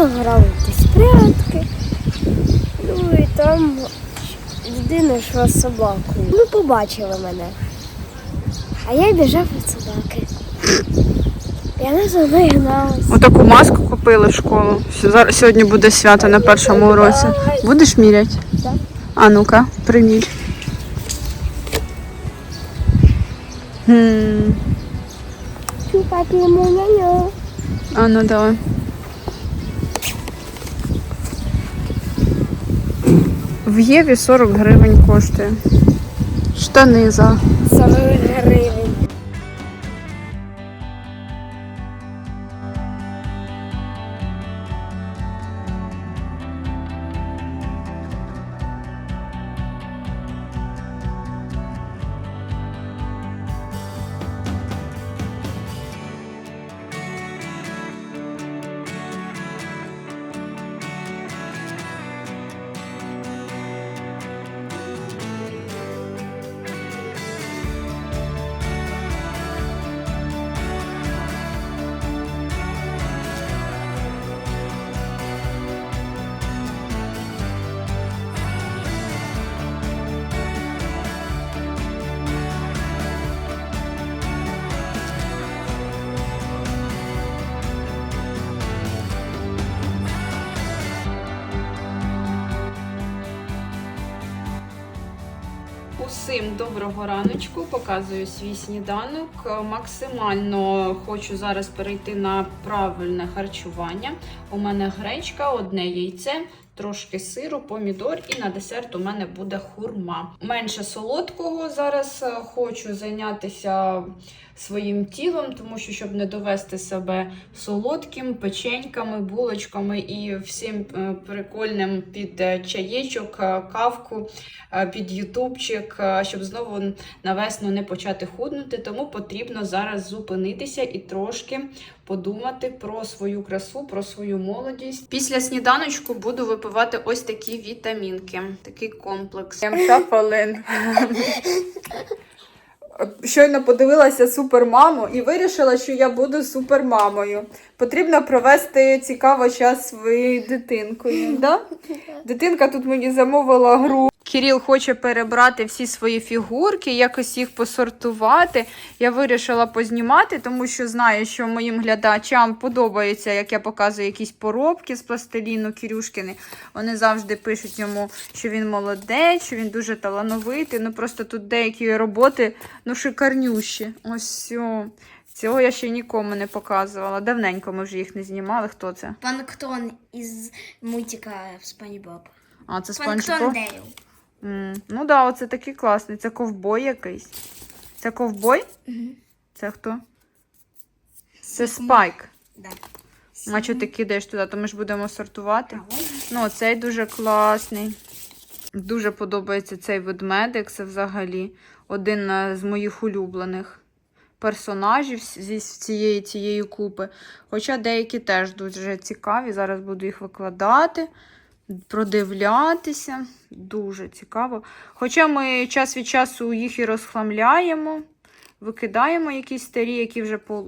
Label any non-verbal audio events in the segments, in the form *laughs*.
Ну, грали якісь прятки. Ну і там людина йшла з собакою. Ну, побачили мене. А я біжав від собаки. Я не за нею гналась. Отаку маску купили в школу. Зараз сьогодні буде свято на першому уроці. Будеш міряти? Так. А ну-ка, примірь. Хм. Чупати мене. А ну давай. В Єві 40 гривень коштує. Штани за 40 гривень. Усім доброго раночку, показую свій сніданок. Е, Максимально хочу зараз перейти на правильне харчування. У мене гречка, одне яйце, трошки сиру, помідор і на десерт у мене буде хурма. Менше солодкого зараз е, хочу зайнятися своїм тілом, тому що щоб не довести себе солодким, печеньками, булочками і всім е, прикольним під е, чаєчок, кавку під ютубчик, щоб знову на весну не почати худнути. Тому потрібно зараз зупинитися і трошки подумати про свою красу, про свою молодість. Після сніданочку буду випивати ось такі вітамінки, такий комплекс. Шафалин. Щойно подивилася супермаму і вирішила, що я буду супермамою. Потрібно провести цікаво час своєю дитинкою. *laughs* Да? Дитинка тут мені замовила гру. Кирил хоче перебрати всі свої фігурки, якось їх посортувати. Я вирішила познімати, тому що знаю, що моїм глядачам подобається, як я показую якісь поробки з пластиліну Кирюшкини. Вони завжди пишуть йому, що він молодець, що він дуже талановитий. Ну просто тут деякі роботи ну шикарнющі. Ось все. Цього я ще нікому не показувала. Давненько ми вже їх не знімали. Хто це? Планктон із мультика Спанч Боб. А, це спанч Дейл. М, Ну да, оце такий класний. Це ковбой якийсь. Це ковбой? Це хто? Це спайк. Да. А що ти кидаєш туди, то ми ж будемо сортувати. Ну, цей дуже класний. Дуже подобається цей ведмедик. Це взагалі один е, з моїх улюблених персонажів зі цієї цієї купи. Хоча деякі теж дуже цікаві. Зараз буду їх викладати, продивлятися. Дуже цікаво. Хоча ми час від часу їх і розхламляємо, викидаємо якісь старі, які вже по.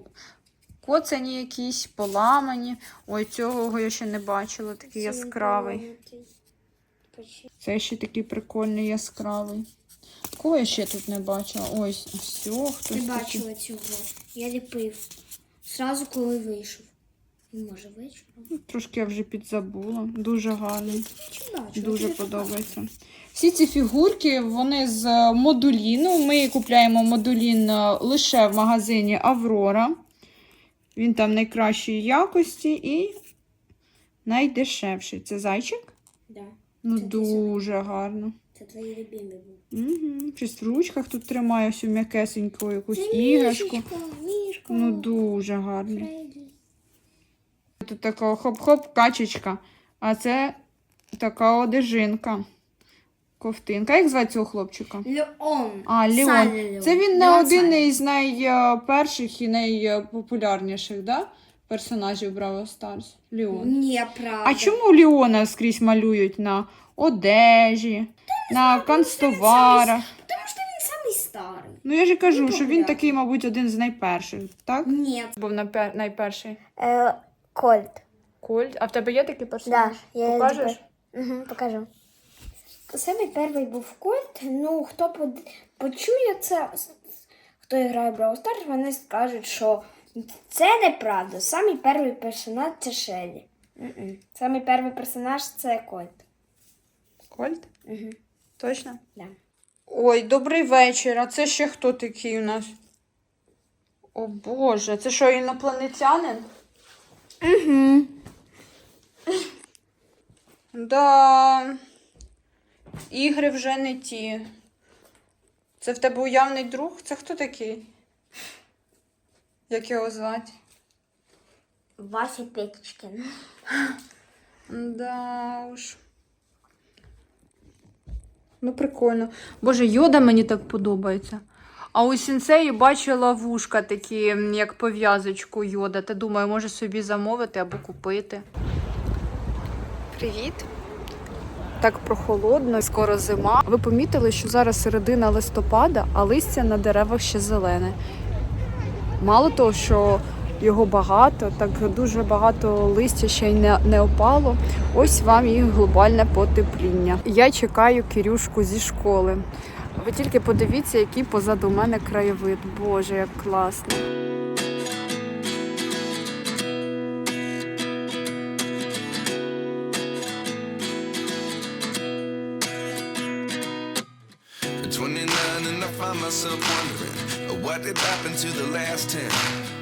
Коцані якісь, поламані. Ой, цього я ще не бачила, такий яскравий. Це ще такий прикольний яскравий. Кого я ще тут не бачила? Ось, все, хтось такий. бачила цього. Я ліпив. Сразу, коли вийшов. Він може вечором. Ну, Трошки я вже підзабула. Дуже гарний. Дуже подобається. Всі ці фігурки, вони з е, модуліну. Ми купляємо модулін е, лише в магазині Аврора. Він там найкращої якості і найдешевший. Це зайчик? Да. Ну, дуже гарно. Це твої любимі були. Угу. Щось в ручках тут тримає всю м'якесеньку якусь іграшку. Мішечка, мішка. Ну, дуже. Фредді. Тут така хоп-хоп качечка. А це така одежинка. Ковтинка. Як звати цього хлопчика? Леон. А, Леон. Саня Це він не Леон один Саня. із найперших і найпопулярніших да? персонажів Браво Старс. Леон. Ні, правда. А чому Леона скрізь малюють на одежі, на канцтоварах? Тому що він самий старий. Ну я ж і кажу, Ну, що він такий, мабуть, один з найперших, так? Ні. Був найперший. Е, Кольт. Кольт. А в тебе є такий персонаж? Да, я Покажеш? Угу, покажу. Самий перший був Кольт. Ну, хто под... почує це, хто грає в Brawl Stars, вони скажуть, що це неправда. Самий перший персонаж це Шелі. Мгм. Самий перший персонаж це Кольт. Кольт? Угу. Точно? Да. Ой, добрий вечір. А це ще хто такий у нас? О Боже, це що, інопланетянин? Угу. Да. Ігри вже не ті. Це в тебе уявний друг? Це хто такий? Як його звати? Вася Петечкин. Да уж. Ну, прикольно. Боже, йода мені так подобається. А у сінцеї бачила вушка такі, як пов'язочку йода. Та думаю, може собі замовити або купити. Привіт. Так прохолодно, скоро зима. Ви помітили, що зараз середина листопада, а листя на деревах ще зелене. Мало того, що його багато, так дуже багато листя ще й не, не опало. Ось вам і глобальне потепління. Я чекаю Кирюшку зі школи. Ви тільки подивіться, який позаду мене краєвид. Боже, як класно. At 29 and I find myself wondering what did happen to the last 10.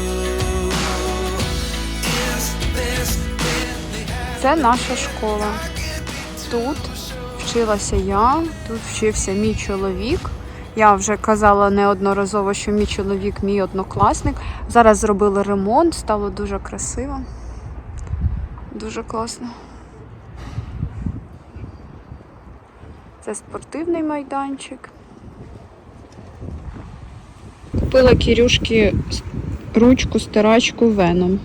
Це наша школа. Тут вчилася я, тут вчився мій чоловік. Я вже казала неодноразово, що мій чоловік мій однокласник. Зараз зробили ремонт, стало дуже красиво. Дуже класно. Це спортивний майданчик. Купила Кірюшки ручку, стирачку Веном.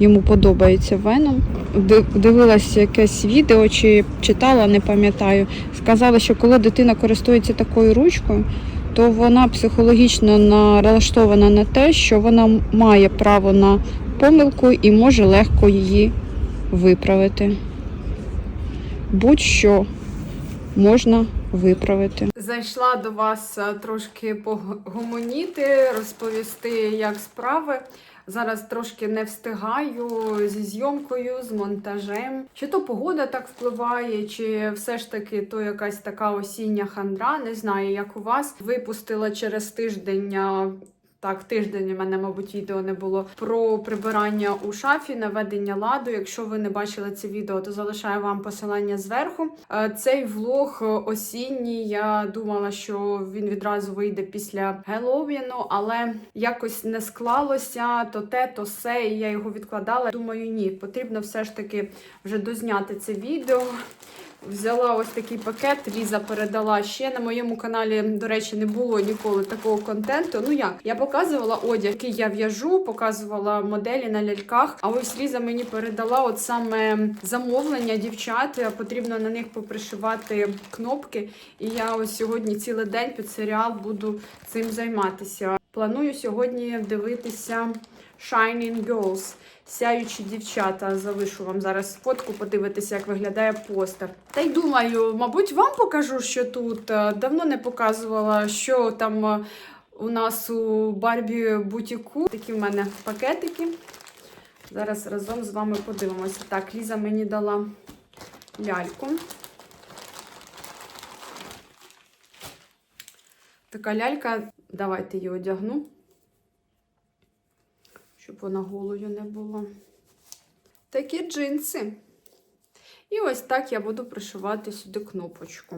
Йому подобається Веном. Ди- Дивилася якесь відео чи читала, не пам'ятаю. Сказала, що коли дитина користується такою ручкою, то вона психологічно налаштована на те, що вона має право на помилку і може легко її виправити. Будь-що можна виправити. Зайшла до вас е, трошки погомоніти, розповісти, як справи. Зараз трошки не встигаю зі зйомкою, з монтажем. Чи то погода так впливає, чи все ж таки то якась така осіння хандра, не знаю, як у вас. Випустила через тиждень. Так, тиждень у мене, мабуть, відео не було про прибирання у шафі, наведення ладу. Якщо ви не бачили це відео, то залишаю вам посилання зверху. Е, Цей влог осінній. Я думала, що він відразу вийде після Геловіну, але якось не склалося то те, то все, і я його відкладала. Думаю, ні, потрібно все ж таки вже дозняти це відео. Взяла ось такий пакет, Ліза передала ще на моєму каналі. До речі, не було ніколи такого контенту. Ну як я показувала одяг, який я в'яжу, показувала моделі на ляльках. А ось Ліза мені передала от саме замовлення дівчат. Потрібно на них попришивати кнопки. І я ось сьогодні цілий день під серіал буду цим займатися. Планую сьогодні дивитися Shining Girls. Сяючі дівчата, залишу вам зараз фотку, подивитися, як виглядає постер. Та й думаю, мабуть, вам покажу, що тут Е, давно не показувала, що там е, у нас у Барбі бутіку. Такі в мене пакетики. Зараз разом з вами подивимося. Так, Ліза мені дала ляльку. Така лялька, давайте її одягну щоб вона голою не була. Такі джинси. І ось так я буду пришивати сюди кнопочку.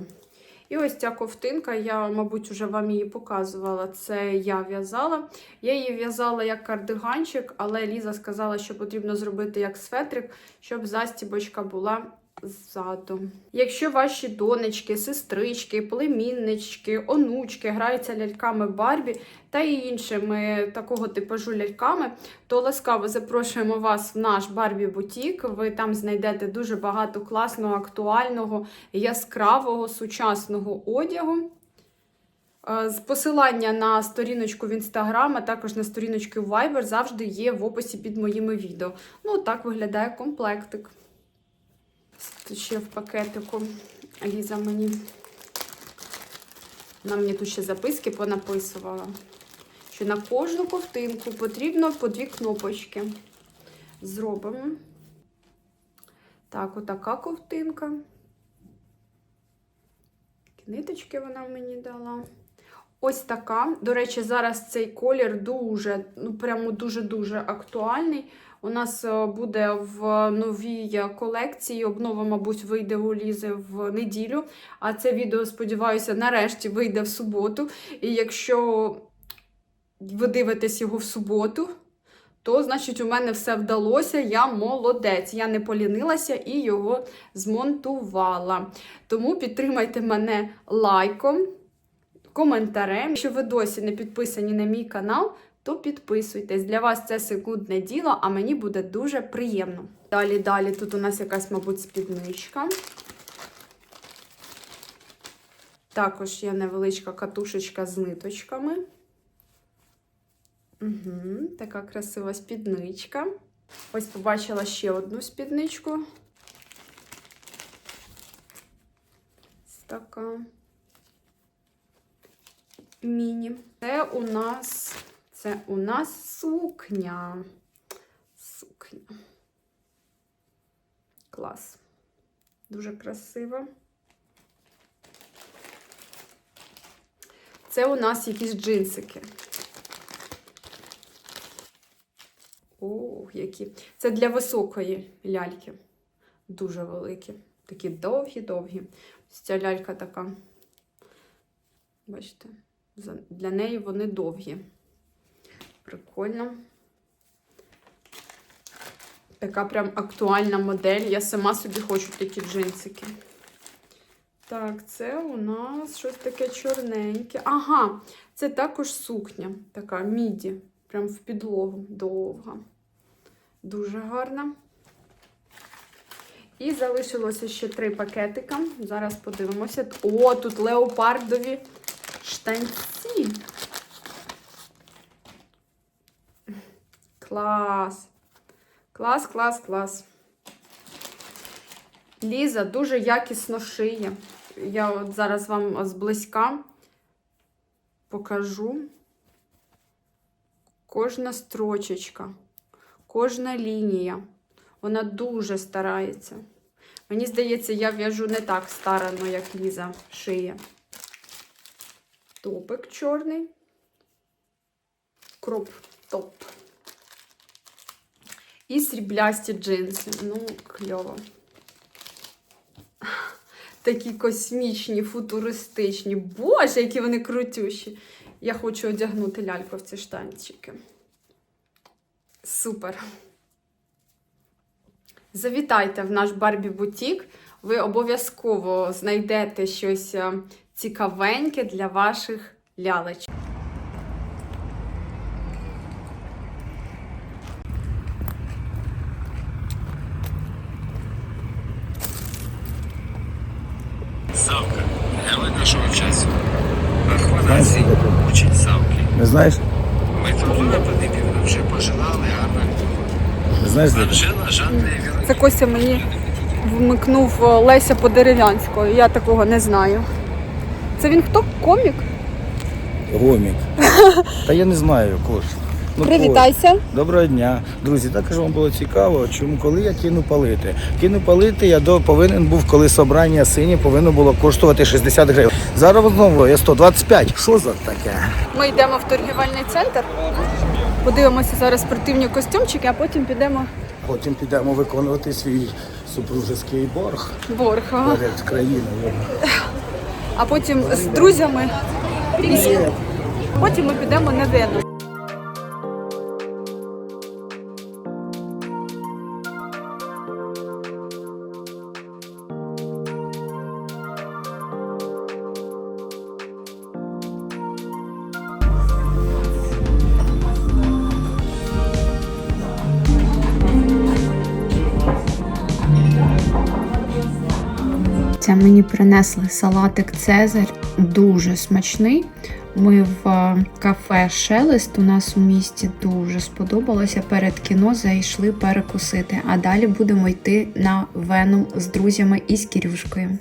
І ось ця ковтинка, я, мабуть, вже вам її показувала. Це я в'язала. Я її в'язала як кардиганчик, але Ліза сказала, що потрібно зробити як светрик, щоб застібочка була ззаду. Якщо ваші донечки, сестрички, племіннички, онучки граються ляльками Барбі та і іншими такого типажу ляльками, то ласкаво запрошуємо вас в наш Барбі Бутік. Ви там знайдете дуже багато класного, актуального, яскравого, сучасного одягу. Е, з Посилання на сторіночку в Інстаграм, а також на сторіночки в Viber завжди є в описі під моїми відео. Ну, так виглядає комплектик. Ще в пакетику Ліза мені. Вона мені тут ще записки понаписувала. Що на кожну ковтинку потрібно по дві кнопочки. Зробимо. Так, отака ковтинка. Ниточки вона мені дала. Ось така. До речі, зараз цей колір дуже, ну прямо дуже-дуже актуальний. У нас е, буде в новій колекції. Обнова, мабуть, вийде у Лізи в неділю. А це відео, сподіваюся, нарешті вийде в суботу. І якщо ви дивитесь його в суботу, то значить у мене все вдалося. Я молодець. Я не полінилася і його змонтувала. Тому підтримайте мене лайком, коментарем. Якщо ви досі не підписані на мій канал, то підписуйтесь. Для вас це секундне діло, а мені буде дуже приємно. Далі, далі, тут у нас якась, мабуть, спідничка. Також є невеличка катушечка з ниточками. Угу, така красива спідничка. Ось побачила ще одну спідничку. Ось така міні. Це у нас, це у нас сукня. Сукня. Клас. Дуже красиво. Це у нас якісь джинсики. О, які. Це для високої ляльки. Дуже великі. Такі довгі-довгі. Ось Ця лялька така. Бачите, для неї вони довгі. Прикольно. Така прям актуальна модель. Я сама собі хочу такі джинсики. Так, це у нас щось таке чорненьке. Ага, це також сукня. Така міді. Прям в підлогу довга. Дуже гарна. І залишилося ще три пакетика. Зараз подивимося. О, тут леопардові штанці. Клас. Клас, клас, клас. Ліза дуже якісно шиє. Я от зараз вам зблизька покажу. Кожна строчечка, кожна лінія. Вона дуже старається. Мені здається, я в'яжу не так старано, як Ліза шиє. Топик чорний. Кроп топ. І сріблясті джинси. Ну, кльово. Такі космічні, футуристичні. Боже, які вони крутющі. Я хочу одягнути ляльку в ці штанчики. Супер. Завітайте в наш Барбі Бутік. Ви обов'язково знайдете щось е, цікавеньке для ваших лялечок. Нашого часу. Ахванасій учить Савки. Не знаєш? Ми Митропола Пилипівна вже пожелали гарно. Не знаєш, де? Анжела Жан Левіна. Це Костя мені вмикнув Леся Подерев'янського. Я такого не знаю. Це він хто? Комік? Гомік. *laughs* Та я не знаю, Кош. Ну, Привітайся. Кош, Доброго дня. Друзі, також вам було цікаво, чому коли я кину палити. Кину палити я до, повинен був, коли собрання сині повинно було коштувати 60 гривень. Зараз знову я 125. Що за таке? Ми йдемо в торгівельний центр. Подивимося зараз спортивні костюмчики, а потім підемо Потім підемо виконувати свій супружеский борг борг. ага. перед країною. А потім з друзями. Потім ми підемо на Вену. Дивіться, мені принесли салатик Цезарь, дуже смачний. Ми в е, кафе Шелест у нас у місті дуже сподобалося. Перед кіно зайшли перекусити. А далі будемо йти на вену з друзями і з Кірюшкою.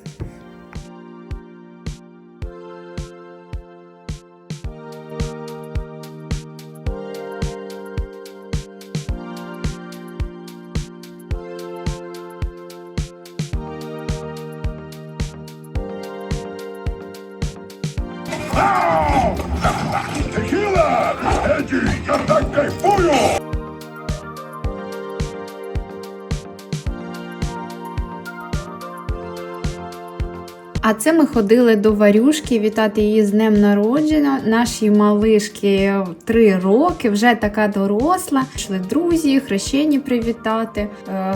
Ми ходили до Варюшки вітати її з днем народження. Нашій малишки три роки, вже така доросла. Йшли друзі, хрещені привітати. Е,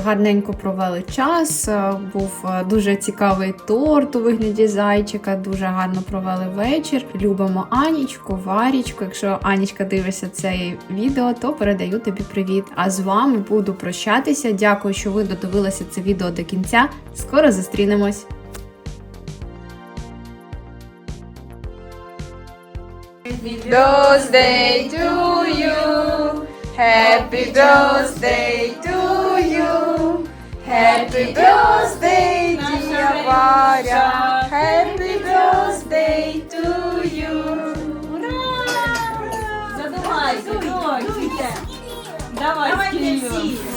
Гарненько провели час. Е, Був е, дуже цікавий торт у вигляді зайчика. Дуже гарно провели вечір. Любимо Анічку, Варічку. Якщо Анічка дивишся це відео, то передаю тобі привіт. А з вами буду прощатися. Дякую, що ви додивилися це відео до кінця. Скоро зустрінемось. birthday to you. Happy birthday to you. Happy birthday, dear Варя. Happy birthday to you. Задувай, задувай, Давай, Давай всі. всі.